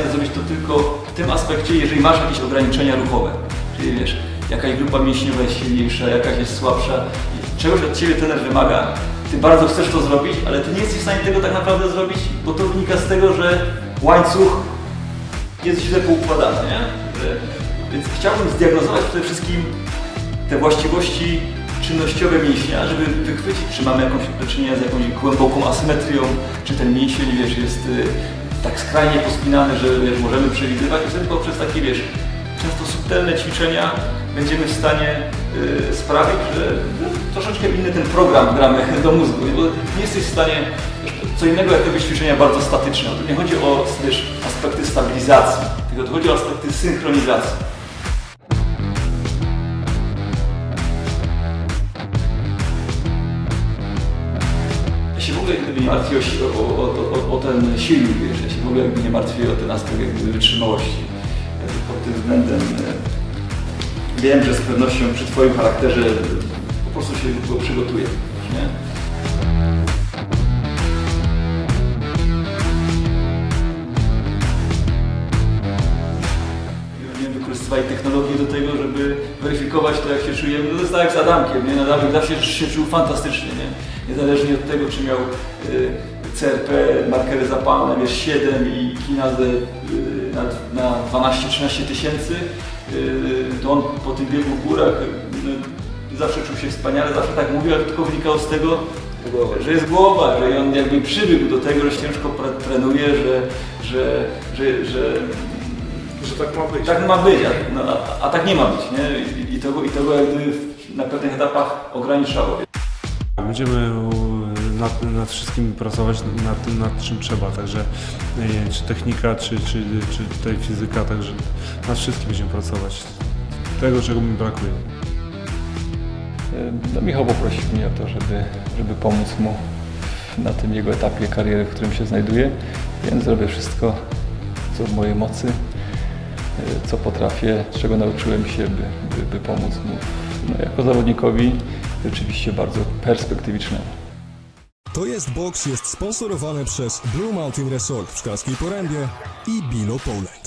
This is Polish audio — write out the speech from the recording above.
stanie zrobić to tylko w tym aspekcie, jeżeli masz jakieś ograniczenia ruchowe. Czyli wiesz, jakaś grupa mięśniowa jest silniejsza, jakaś jest słabsza. Czegoś od Ciebie trener wymaga. Ty bardzo chcesz to zrobić, ale Ty nie jesteś w stanie tego tak naprawdę zrobić, bo to wynika z tego, że łańcuch jest źle poukładany, nie? Więc chciałbym zdiagnozować przede wszystkim te właściwości czynnościowe mięśnia, żeby wychwycić, czy mamy jakąś do czynienia z jakąś głęboką asymetrią, czy ten mięsień, wiesz, jest y, tak skrajnie pospinany, że wiesz, możemy przewidywać i wtedy poprzez takie, wiesz, często subtelne ćwiczenia będziemy w stanie y, sprawić, że no, troszeczkę inny ten program gramy do mózgu, bo nie jesteś w stanie, co innego jak robić ćwiczenia bardzo statyczne, tu nie chodzi o wiesz, aspekty stabilizacji, tylko tu chodzi o aspekty synchronizacji. Ja się w ogóle jakby nie martwię o, o, o, o, o ten silnik, wiesz, ja się w ogóle jakby nie martwię o ten aspekt jakby wytrzymałości. Ja Pod tym względem e, wiem, że z pewnością przy Twoim charakterze po prostu się do tego przygotuję, nie? Wykorzystywali technologię do tego, żeby weryfikować to, jak się czujemy. No to jest tak jak z Adamkiem, nie? Adamek zawsze się czuł fantastycznie, nie? Niezależnie od tego, czy miał y, CRP, markery zapalne, wiesz, 7 i kinazę y, na, na 12-13 tysięcy, y, to on po tym biegu w górach zawsze czuł się wspaniale, zawsze tak mówił, ale tylko wynikało z tego, że jest głowa, że on jakby przywykł do tego, że ciężko trenuje, że, że, że, że Że tak ma być. tak ma być, a, no, a, a tak nie ma być, nie? I, i, to, go- I to go jakby na pewnych etapach ograniczało. Będziemy nad, nad wszystkim pracować, nad tym, nad czym trzeba, także e, czy technika, czy, czy, czy tutaj fizyka, także nad wszystkim będziemy pracować. Tego, czego mi brakuje. No, Michał poprosił mnie o to, żeby, żeby pomóc mu na tym jego etapie kariery, w którym się znajduje, więc zrobię wszystko, co w mojej mocy, e, co potrafię, czego nauczyłem się, by, by, by pomóc mu no, jako zawodnikowi rzeczywiście bardzo perspektywicznemu. To jest box jest sponsorowany przez Blue Mountain Resort w Szklarskiej Porębie i Bilo Poland.